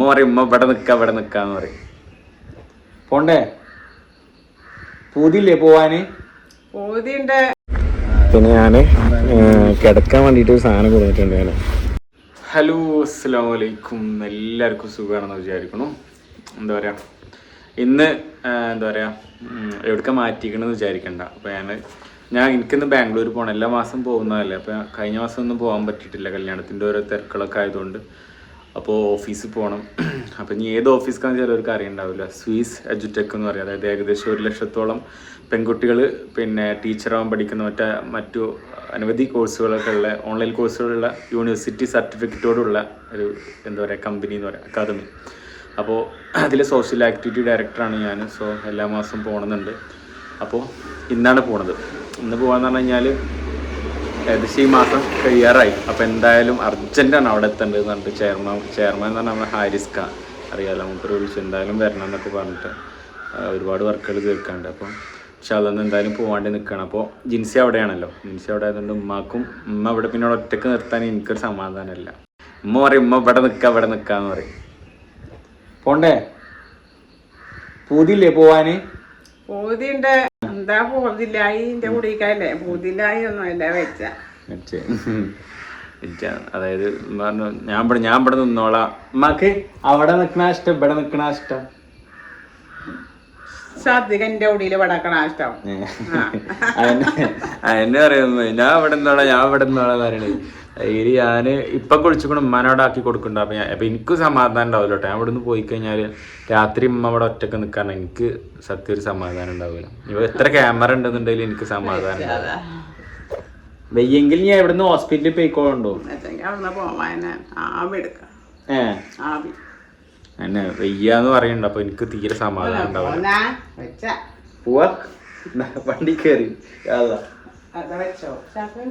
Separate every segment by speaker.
Speaker 1: ഉമ്മ പറയും ഉമ്മ ഇവിടെ നിക്ക ഇവിടെ നിക്കാന്ന് പറയും. പോണ്ടേ? പൂതില്ലേ പോവാന്?
Speaker 2: പൂതിണ്ട്
Speaker 1: പിന്നെ ഞാൻ കിടക്കാൻ വേണ്ടിട്ട് ഒരു സാധനം കൊടുത്തിട്ടുണ്ട് ഞാൻ ഹലോ അസ്സാം വലൈക്കും എല്ലാവർക്കും സുഖമാണെന്ന് വിചാരിക്കണു എന്താ പറയാ? ഇന്ന് എന്താ പറയാ എവിടേക്ക് മാറ്റിക്കണമെന്ന് വിചാരിക്കണ്ട. അപ്പൊ ഞാൻ ഞാൻ എനിക്കിന്ന് ബാംഗ്ലൂർ പോകണം എല്ലാ മാസം പോകുന്നതല്ലേ? അപ്പൊ കഴിഞ്ഞ മാസം ഒന്നും പോകാൻ പറ്റിയിട്ടില്ല. കല്യാണത്തിന്റെ ഓരോ തിരക്കുകളൊക്കെ ആയതുകൊണ്ട്. അപ്പോൾ ഓഫീസിൽ പോകണം അപ്പോൾ ഇനി ഏത് ഓഫീസിലാണെന്ന് ചിലവർക്ക് അറിയണ്ടാവില്ല. സ്വീസ് എജുടെക് എന്ന് പറയും. അതായത് ഏകദേശം ഒരു ലക്ഷത്തോളം പെൺകുട്ടികൾ പിന്നെ ടീച്ചറാവാൻ പഠിക്കുന്ന മറ്റേ മറ്റു അനവധി കോഴ്സുകളൊക്കെ ഉള്ള ഓൺലൈൻ കോഴ്സുകളുള്ള യൂണിവേഴ്സിറ്റി സർട്ടിഫിക്കറ്റോടുള്ള ഒരു എന്താ പറയുക കമ്പനി എന്ന് പറയുക അക്കാദമി അപ്പോൾ അതിലെ സോഷ്യൽ ആക്ടിവിറ്റി ഡയറക്ടറാണ് ഞാൻ സോ എല്ലാ മാസവും പോകണമെന്നുണ്ട് അപ്പോൾ ഇന്നാണ് പോണത്. ഇന്ന് പോകാന്ന് പറഞ്ഞു കഴിഞ്ഞാൽ ഏകദേശം ഈ മാസം കഴിയാറായി അപ്പോൾ എന്തായാലും അർജന്റാണ് അവിടെ എത്തേണ്ടത് എന്ന് പറഞ്ഞിട്ട് ചെയർമാൻ ചെയർമാൻ എന്ന് പറഞ്ഞാൽ നമ്മുടെ ഹാരിസ് ഖാൻ അറിയാലോ മൂപ്പര് വിളിച്ചു. എന്തായാലും വരണം എന്നൊക്കെ പറഞ്ഞിട്ട് ഒരുപാട് വർക്കുകൾ തീർക്കാണ്ട്. അപ്പം പക്ഷെ അതൊന്നും എന്തായാലും പോകാണ്ട് നിൽക്കണം അപ്പോൾ ജിൻസി അവിടെയാണല്ലോ. ജിൻസി അവിടെ ആയതുകൊണ്ട് ഉമ്മാക്കും ഉമ്മ ഇവിടെ പിന്നെ ഒറ്റയ്ക്ക് നിർത്താൻ എനിക്കൊരു സമാധാനമല്ല. ഉമ്മ പറയും ഉമ്മ ഇവിടെ നിൽക്കുക ഇവിടെ നിൽക്കാന്ന് പറയും. പോണ്ടേ? പൂതില്ലേ പോവാന്?
Speaker 2: പൂതിണ്ട് എന്താ പൂതില്ലായി എന്റെ കുടിക്കല്ലേ പൂതില്ലായി ഒന്നും അല്ല വെച്ച.
Speaker 1: അതായത് പറഞ്ഞു ഞാൻ ഇവിടെ ഞാൻ ഇവിടെ നിന്നോളാം. ഉമ്മാക്ക് അവിടെ നിക്കണ ഇഷ്ടം ഇവിടെ നിക്കണ ഇഷ്ടം.
Speaker 2: സദ്യക്ക് എന്റെ ഉടിയിൽ വടക്കണ ഇഷ്ടം.
Speaker 1: അതെന്നെ പറയുമ്പോ ഞാൻ ഇവിടെ നിന്നോളാം ഞാൻ ഇവിടെ നിന്നോളാം പറയണേ അതിൽ ഞാൻ ഇപ്പം കുളിച്ചുകൊണ്ട് ഉമ്മാനോട് ആക്കി കൊടുക്കണ്ട. അപ്പം ഞാൻ അപ്പൊ എനിക്ക് സമാധാനം ഉണ്ടാവില്ല കേട്ടോ ഞാൻ ഇവിടെ നിന്ന് പോയി കഴിഞ്ഞാൽ രാത്രി ഉമ്മ ഇവിടെ ഒറ്റയ്ക്ക് നിക്കാൻ എനിക്ക് സത്യം ഒരു സമാധാനം ഉണ്ടാവില്ല. ഇപ്പൊ എത്ര ക്യാമറ ഉണ്ടെന്നുണ്ടെങ്കിലും എനിക്ക് സമാധാനം ഉണ്ടാവില്ല. വെയ്യെങ്കിൽ ഞാൻ ഇവിടുന്ന് ഹോസ്പിറ്റലിൽ പോയിക്കോളുണ്ടോ? എന്നെ വെയ്യാന്ന് പറയണ്ട. അപ്പൊ എനിക്ക് തീരെ സമാധാനം ഉണ്ടാവില്ല. പോവാ? വണ്ടി കയറി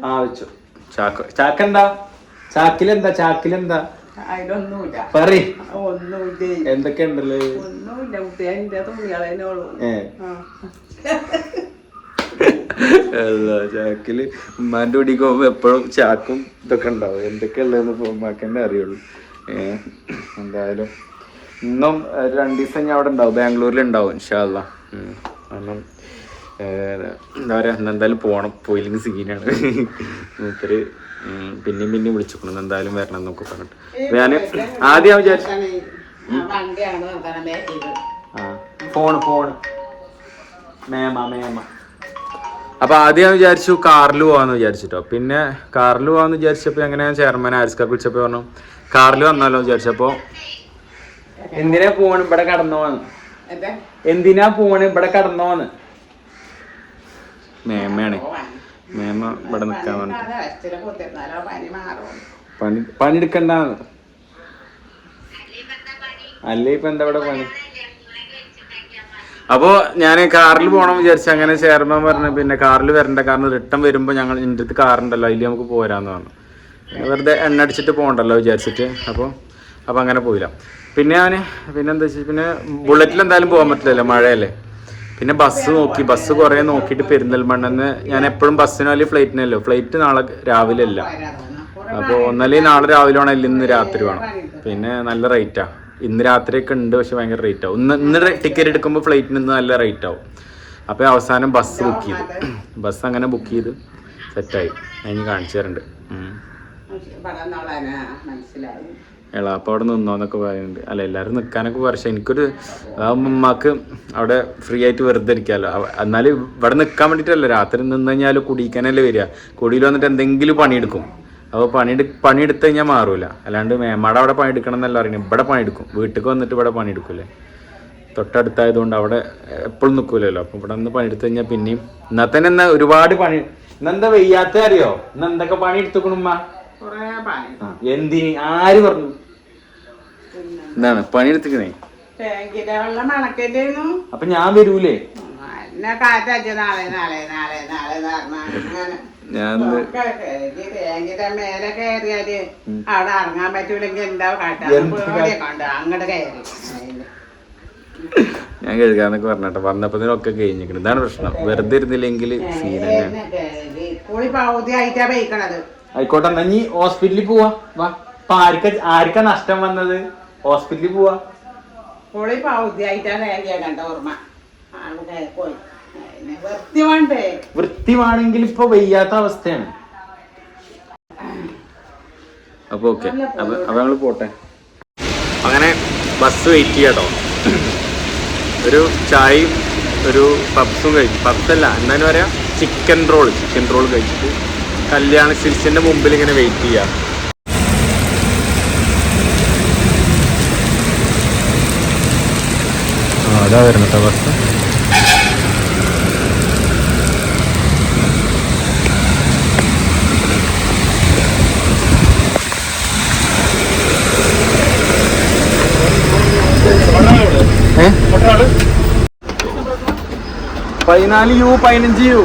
Speaker 1: ആ വെച്ചു. ചാക്ക് ചാക്കെന്താ? ചാക്കിലെന്താ ചാക്കിലെന്താ?
Speaker 2: അതിലൊന്നുമില്ല
Speaker 1: പറയ്.
Speaker 2: ഒന്നുമില്ലേ.
Speaker 1: എന്തൊക്കെ ഉണ്ടല്ലേ
Speaker 2: ഒന്നുമില്ല കുട്ടി. എന്റെ തുണികളെ ഉള്ളൂ.
Speaker 1: ഏ. അല്ല ചാക്കിൽ? ഉമ്മാന്റെ പിടിക്ക് പോകുമ്പോ എപ്പോഴും ചാക്കും ഇതൊക്കെ ഉണ്ടാവും. എന്തൊക്കെ ഉള്ളതെന്ന് ഉമ്മാക്കന്നെ അറിയുള്ളൂ. ഏ എന്തായാലും ഇന്നും രണ്ടു ദിവസം ഞാൻ അവിടെ ഉണ്ടാവും. ബാംഗ്ലൂരിൽ ഉണ്ടാവും ഇൻഷാല്ല കാരണം എന്താ പറയുക എന്തായാലും പോകണം പോയില്ലെങ്കിൽ സീനാണ് മൂപ്പര് പിന്നെയും പിന്നെയും വിളിച്ചിരിക്കണം എന്തായാലും വരണം എന്നൊക്കെ പറഞ്ഞിട്ട്. ഞാൻ ആദ്യം വിചാരിച്ചു
Speaker 2: ആ
Speaker 1: ഫോണ് ഫോണ്. മേമ മേമ. അപ്പൊ ആദ്യം ഞാൻ വിചാരിച്ചു കാറിൽ പോവാന്ന് വിചാരിച്ചിട്ടോ. പിന്നെ കാറിൽ പോവാന്ന് വിചാരിച്ചപ്പോ എങ്ങനെ ചെയർമാൻ ആരിസ്കാക്ക് വിളിച്ചപ്പോ പറഞ്ഞു കാറിൽ വന്നാലോ? വിചാരിച്ചപ്പോ എന്തിനാ പോണ്? ഇവിടെ കടന്നോന്ന്.
Speaker 2: എന്താ?
Speaker 1: എന്തിനാ പോണ്? ഇവിടെ കടന്നോന്ന്. മേമയാണ്. മേമ ഇവിടെ
Speaker 2: പനി മാറും
Speaker 1: പണി എടുക്കണ്ട അല്ലേ ഇപ്പൊ എന്താ ഇവിടെ പണി? അപ്പോ ഞാൻ കാറിൽ പോകണം വിചാരിച്ചു അങ്ങനെ ചെയർമാൻ പറഞ്ഞു. പിന്നെ കാറിൽ വരണ്ട കാരണം റിട്ടേൺ വരുമ്പോ ഞങ്ങൾ എന്റെ അടുത്ത് കാറുണ്ടല്ലോ അതിൽ നമുക്ക് പോരാന്ന് പറഞ്ഞു. വെറുതെ എണ്ണ അടിച്ചിട്ട് പോകണ്ടല്ലോ വിചാരിച്ചിട്ട്. അപ്പോൾ അപ്പോൾ അങ്ങനെ പോയില്ല. പിന്നെ ഞാൻ പിന്നെന്താ വെച്ചാൽ പിന്നെ ബുള്ളറ്റിൽ എന്തായാലും പോകാൻ പറ്റില്ലല്ലോ മഴയല്ലേ? പിന്നെ ബസ് നോക്കി ബസ് കുറേ നോക്കിയിട്ട് പെരിന്തൽമണ്ണെന്ന് ഞാൻ എപ്പോഴും ബസ്സിനോ അല്ലെങ്കിൽ ഫ്ലൈറ്റിനല്ലോ ഫ്ലൈറ്റ് നാളെ രാവിലെ അല്ല അപ്പോൾ ഒന്നല്ലെങ്കിൽ നാളെ രാവിലെ വേണം അല്ലെങ്കിൽ ഇന്ന് രാത്രി വേണം. പിന്നെ നല്ല റേറ്റാ ഇന്ന് രാത്രിയൊക്കെ ഉണ്ട് പക്ഷെ ഭയങ്കര റേറ്റ് ആവും. ഇന്ന് ഇന്ന് ടിക്കറ്റ് എടുക്കുമ്പോൾ ഫ്ലൈറ്റിന് ഇന്ന് നല്ല റേറ്റ് ആവും. അപ്പോൾ അവസാനം ബസ് ബുക്ക് ചെയ്തു. ബസ് അങ്ങനെ ബുക്ക് ചെയ്ത് സെറ്റായി അതിന് കാണിച്ചു തരുന്നുണ്ട് ഉം. എളാപ്പ അവിടെ നിന്നോന്നൊക്കെ പറയുന്നുണ്ട്. അല്ല എല്ലാവരും നിൽക്കാനൊക്കെ പക്ഷേ എനിക്കൊരു അതാവുമ്പോൾ അവിടെ ഫ്രീ ആയിട്ട് വെറുതെ ഇരിക്കാമല്ലോ എന്നാലും ഇവിടെ നിൽക്കാൻ വേണ്ടിയിട്ടല്ല രാത്രി നിന്ന് കഴിഞ്ഞാൽ കുടിക്കാനല്ലേ വരിക. കുടിയിൽ വന്നിട്ട് എന്തെങ്കിലും പണിയെടുക്കും. അപ്പോൾ പണി പണിയെടുത്ത് കഴിഞ്ഞാൽ മാറൂല. അല്ലാണ്ട് മേമാട അവിടെ പണിയെടുക്കണം എന്നല്ല പറയുന്നത്. ഇവിടെ പണിയെടുക്കും. വീട്ടിൽ വന്നിട്ട് ഇവിടെ പണിയെടുക്കൂലേ. തൊട്ടടുത്തായതുകൊണ്ട് അവിടെ എപ്പോഴും നിൽക്കൂലല്ലോ അപ്പോൾ ഇവിടെ നിന്ന് പണിയെടുത്ത് കഴിഞ്ഞാൽ പിന്നെയും. എന്നാൽ ഒരുപാട് പണി. ഇന്നെന്താ വെയ്യാത്ത അറിയോ? ഇന്ന് എന്തൊക്കെ പണി എടുത്തുക്കണുമ്മ എന്തിന്? ആര് പറഞ്ഞു? എന്താണ്? പണിയെടുത്തിക്കണേ? അപ്പൊ ഞാൻ വരൂലേ? ഞാൻ
Speaker 2: അവിടെ ഇറങ്ങാൻ പറ്റൂലെങ്കിൽ എന്താ കാട്ടാ അങ്ങോട്ട് കയറി.
Speaker 1: ഞാൻ കഴുകാന്നൊക്കെ പറഞ്ഞിട്ട് വന്നപ്പത്തിനൊക്കെ കഴിഞ്ഞിരിക്കണം ഇതാണ് പ്രശ്നം. വെറുതെ ഇരുന്നില്ലെങ്കിൽ സീൻ ആയിക്കോട്ടെ എന്നാ നീ ഹോസ്പിറ്റലിൽ പോവാ. വാ. അപ്പൊ ആർക്ക ആർക്ക നഷ്ടം വന്നത്? ഹോസ്പിറ്റലിൽ പോവാ.
Speaker 2: ഓളി ഓർമ്മ. ആളുടെ പോയി. വൃത്തി വേണ്ടേ?
Speaker 1: ഇപ്പൊ വയ്യാത്ത അവസ്ഥയാണ്. അപ്പൊ ഓക്കെ. അപ്പൊ ഞങ്ങൾ പോട്ടെ. അങ്ങനെ ബസ് വെയിറ്റ് ചെയ്യാട്ടോ ഒരു ചായയും ഒരു പബ്സും കഴിച്ചു. പപ്സല്ല എന്താന്ന് പറയാ? ചിക്കൻ റോൾ ചിക്കൻ റോൾ കഴിച്ചിട്ട് കല്യാണ സിൽസിന്റെ മുമ്പിൽ ഇങ്ങനെ വെയിറ്റ് ചെയ്യാ. അതാ വരുന്നത് ബസ് പതിനാല് യു പതിനഞ്ച് യു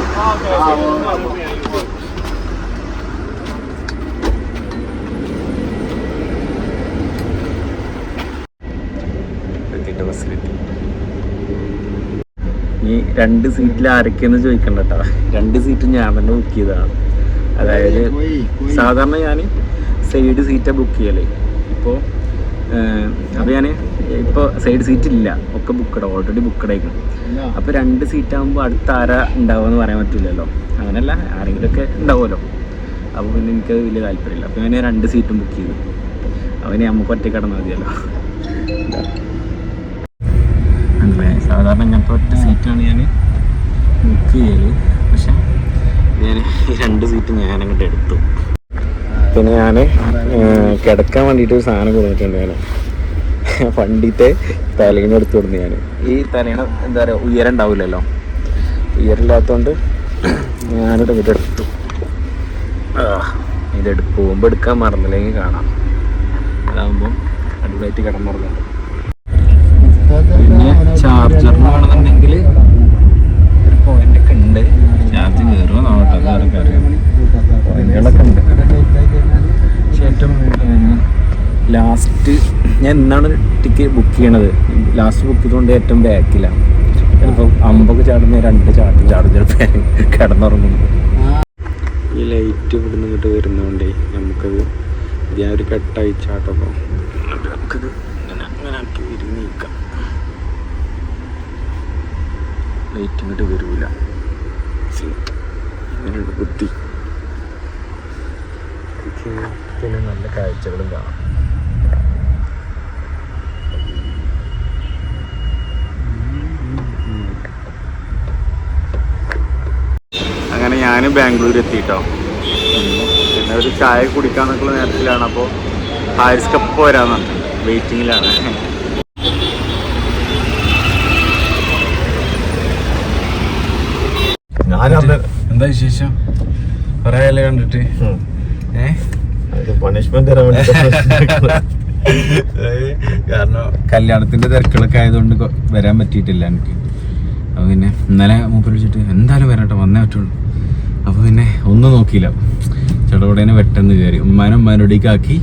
Speaker 1: ഈ രണ്ട് സീറ്റിൽ ആരൊക്കെയെന്ന് ചോദിക്കണ്ട കേട്ടോ രണ്ട് സീറ്റ് ഞാൻ തന്നെ ബുക്ക് ചെയ്തതാണ് അതായത് സാധാരണ ഞാൻ സൈഡ് സീറ്റാണ് ബുക്ക് ചെയ്യലേ. ഇപ്പോൾ അപ്പോൾ ഞാൻ ഇപ്പോൾ സൈഡ് സീറ്റ് ഇല്ല. ഒക്കെ ബുക്കഡ് ഓൾറെഡി ബുക്കഡ് ആയിരിക്കണം അപ്പോൾ രണ്ട് സീറ്റാകുമ്പോൾ അടുത്ത ആരാ ഉണ്ടാവുമെന്ന് പറയാൻ പറ്റില്ലല്ലോ. അങ്ങനെയല്ല ആരെങ്കിലുമൊക്കെ ഉണ്ടാവുമല്ലോ അപ്പോൾ പിന്നെ എനിക്കത് വലിയ താല്പര്യമില്ല. അപ്പോൾ ഞാൻ രണ്ട് സീറ്റും ബുക്ക് ചെയ്തു. അവന് നമുക്ക് ഒറ്റ കിടന്നാൽ മതിയല്ലോ. സാധാരണ ഇങ്ങനത്തെ ഒറ്റ സീറ്റാണ് ഞാൻ ബുക്ക് ചെയ്യൽ. പക്ഷെ ഞാൻ ഈ രണ്ട് സീറ്റ് ഞാൻ അങ്ങോട്ട് എടുത്തു. പിന്നെ ഞാൻ കിടക്കാൻ വേണ്ടിയിട്ട് ഒരു സാധനം കൊടുത്തിട്ടുണ്ട് ഞാൻ വണ്ടിത്തെ തലേണ എടുത്തു കൊടുത്തു ഞാൻ ഈ തലേണ എന്താ പറയുക ഉയരം ഉണ്ടാവില്ലല്ലോ? ഉയരമില്ലാത്തതുകൊണ്ട് ഞാനിവിടെ ഇതെടുത്തു ആ, ഇതെടു പോകുമ്പോൾ എടുക്കാൻ മറന്നില്ലെങ്കിൽ കാണാം. അതാകുമ്പോൾ അടിപൊളിയായിട്ട് കിടന്നുറങ്ങുന്നുണ്ട്. ചാർജറിന് വേണമെന്നുണ്ടെങ്കിൽ ഒരു പോയിന്റ് ഒക്കെ ഉണ്ട്. ചാർജ് കയറുമോ നോട്ടെ അതാരൊക്കെ അറിയാം. പോയിന്റുകളൊക്കെ ഉണ്ട്. പക്ഷെ ഏറ്റവും ലാസ്റ്റ് ഞാൻ എന്നാണ് ടിക്കറ്റ് ബുക്ക് ചെയ്യണത്. ലാസ്റ്റ് ബുക്ക് ചെയ്തുകൊണ്ട് ഏറ്റവും ബാക്കിലാണ് ചിലപ്പോൾ അമ്പൊക്കെ ചാടുന്ന രണ്ട് ചാട്ടും ചാടും ചിലപ്പോൾ കിടന്നുറങ്ങുന്നു ഈ ലൈറ്റ് ഇവിടെ നിന്ന് ഇങ്ങോട്ട് വരുന്നതുകൊണ്ടേ നമുക്കത് ഞാൻ ഒരു കെട്ടായി ചാട്ടപ്പോൾ നമുക്കത് ഇങ്ങനെ അങ്ങനെ ആക്കി വിരി നീക്കാം ലൈറ്റ് ഇങ്ങോട്ട് വരൂല. ഇങ്ങനെയുള്ള ബുദ്ധി. പിന്നെ നല്ല കാഴ്ചകളും കാണാം. അങ്ങനെ ഞാൻ ബാംഗ്ലൂർ എത്തിയിട്ടോ പിന്നെ ഒരു ചായ കുടിക്കാന്നൊക്കെയുള്ള നേരത്തിലാണ്. അപ്പോൾ ഹാരിസ് കപ്പ് വരാന്നുണ്ട് വെയിറ്റിങ്ങിലാണ് എന്താ വിശേഷം? കൊറേ ആയല്ലേ കണ്ടിട്ട്.
Speaker 3: പണിഷ്മെന്റ് തരാൻ
Speaker 1: കാരണം കല്യാണത്തിന്റെ തിരക്കുകളൊക്കെ ആയതുകൊണ്ട് വരാൻ പറ്റിയിട്ടില്ല എനിക്ക്. അപ്പൊ പിന്നെ ഇന്നലെ മൂപ്പർ വിളിച്ചിട്ട് എന്തായാലും വരട്ടെ വന്നേ പറ്റുള്ളൂ. അപ്പൊ പിന്നെ ഒന്നും നോക്കിയില്ല. ചെടപടേനെ വെട്ടെന്ന് കയറി ഉമ്മാനും ഉമ്മാനോടേക്ക് ആക്കി.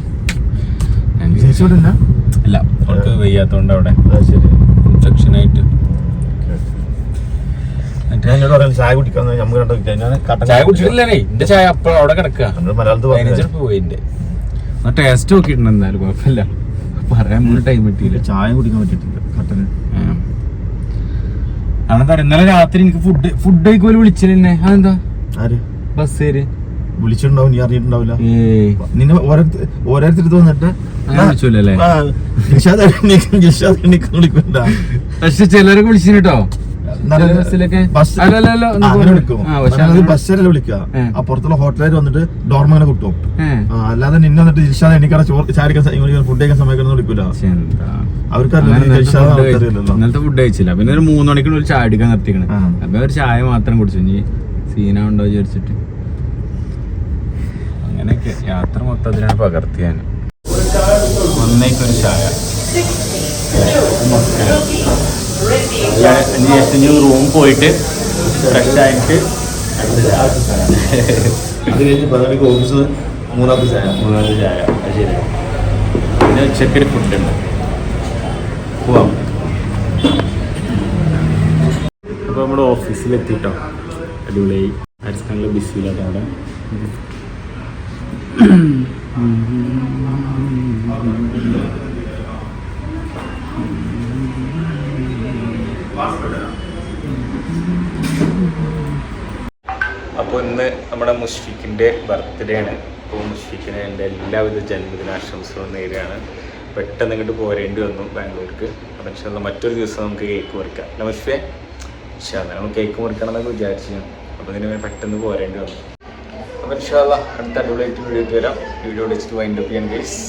Speaker 1: അല്ല അവർക്ക് വയ്യാത്തോണ്ട് അവിടെ ഇൻഫെക്ഷൻ ആയിട്ട്
Speaker 3: ഞാൻ എന്നോട് പറയാം ചായ കുടിക്കാന്ന് നമുക്ക് രണ്ടോ ഞാൻ കട്ടൻ
Speaker 1: ചായ കുടിച്ചിട്ടില്ലേ എന്റെ ചായ അപ്പോൾ അവിടെ കിടക്കുക
Speaker 3: നമ്മൾ മലയാളത്തിൽ പറഞ്ഞു
Speaker 1: പോയി എന്റെ ടേസ്റ്റ് നോക്കിയിട്ടുണ്ട് എന്തായാലും കുഴപ്പമില്ല. പറയാൻ പോലും ടൈം കിട്ടിയില്ല.
Speaker 3: ചായ കുടിക്കാൻ പറ്റിയിട്ടില്ല കട്ടന്
Speaker 1: ആണെന്താ ഇന്നലെ രാത്രി എനിക്ക് ഫുഡ് ഫുഡ് കഴിക്കുമ്പോൾ വിളിച്ചിരുന്നെ അതെന്താ?
Speaker 3: ആര്?
Speaker 1: ബസ്സേര്
Speaker 3: വിളിച്ചിട്ടുണ്ടാവും നീ അറിഞ്ഞിട്ടുണ്ടാവില്ല.
Speaker 1: ഏയ്
Speaker 3: നിന്നെ ഓരോരുത്തർ ഓരോരുത്തർ വന്നിട്ട്
Speaker 1: പക്ഷെ ചിലരൊക്കെ വിളിച്ചിന്
Speaker 3: ബസ്സിലല്ല വിളിക്കുക. അപ്പുറത്തുള്ള ഹോട്ടലുകാർ വന്നിട്ട് ഡോർമങ്ങനെ കിട്ടും അല്ലാതെ നിന്നെ വന്നിട്ട് ഇൻഷാദ് എണീക്കാതെ ചോറ് ചാരിക്കാൻ ഫുഡ് കഴിക്കാൻ സമയത്ത് വിളിക്കൂല.
Speaker 1: പക്ഷെ എന്താ?
Speaker 3: അവർക്കറിയില്ല,
Speaker 1: അങ്ങനെ ഇന്നലത്തെ
Speaker 3: നിഷാദ്
Speaker 1: food കഴി-
Speaker 3: ആൾക്കാരില്ലല്ലോ.
Speaker 1: ഇന്നലത്തെ ഫുഡ് കഴിച്ചില്ല. പിന്നെ ഒരു മൂന്ന് മണിക്കുള്ള ഒരു ചായ അടിക്കാൻ നിർത്തിക്കണം. അപ്പൊ ഒരു ചായ മാത്രം കുടിച്ചു. ഇനി സീന ഉണ്ടോ വിചാരിച്ചിട്ട്. അങ്ങനെയൊക്കെ യാത്ര മൊത്തത്തിലാണ് പകർത്തിയാൻ ഒന്നേക്കൊരു ചായ. ഇനി റൂം പോയിട്ട് ഫ്രഷ് ആയിട്ട്
Speaker 3: അത് കഴിഞ്ഞ് പതിനെട്ട് ഓഫീസ് മൂന്നാമത്തെ ചായ.
Speaker 1: മൂന്നാമത്തെ ചായ. അത് ശരി പിന്നെ ഉച്ചക്കൊരു ഫുഡ് ഉണ്ട്. പോവാം. അപ്പോൾ നമ്മുടെ ഓഫീസിലെത്തിട്ടോ അടിപൊളിയായി അരിസ്കാനിൽ ബിസിയിലാട്ടോ അവിടെ. അപ്പോൾ ഇന്ന് നമ്മുടെ മുഷ്ഫിക്കിന്റെ ബർത്ത്ഡേ ആണ്. അപ്പോൾ മുഷ്ഫിക്കിന് എന്റെ എല്ലാവിധ ജന്മദിനാശംസകളും നേരെയാണ് പെട്ടെന്ന് ഇങ്ങോട്ട് പോരേണ്ടി വന്നു ബാംഗ്ലൂർക്ക്. അപ്പം ഇൻഷാല്ല മറ്റൊരു ദിവസം നമുക്ക് കേക്ക് മുറിക്കാം. അല്ല മുഷ്ഫേ? ഇൻഷാല്ല നമ്മൾ കേക്ക് മുറിക്കണം എന്നൊക്കെ വിചാരിച്ചു അപ്പോൾ ഇതിന് പെട്ടെന്ന് പോരേണ്ടി വന്നു. അപ്പോൾ ഇൻഷാല്ല അടുത്ത അടിപൊളിയായിട്ട് വീഡിയോ വരാം. വീഡിയോ അടിച്ചിട്ട് വൈൻഡ് അപ്പ് ചെയ്യാൻ ഗൈസ്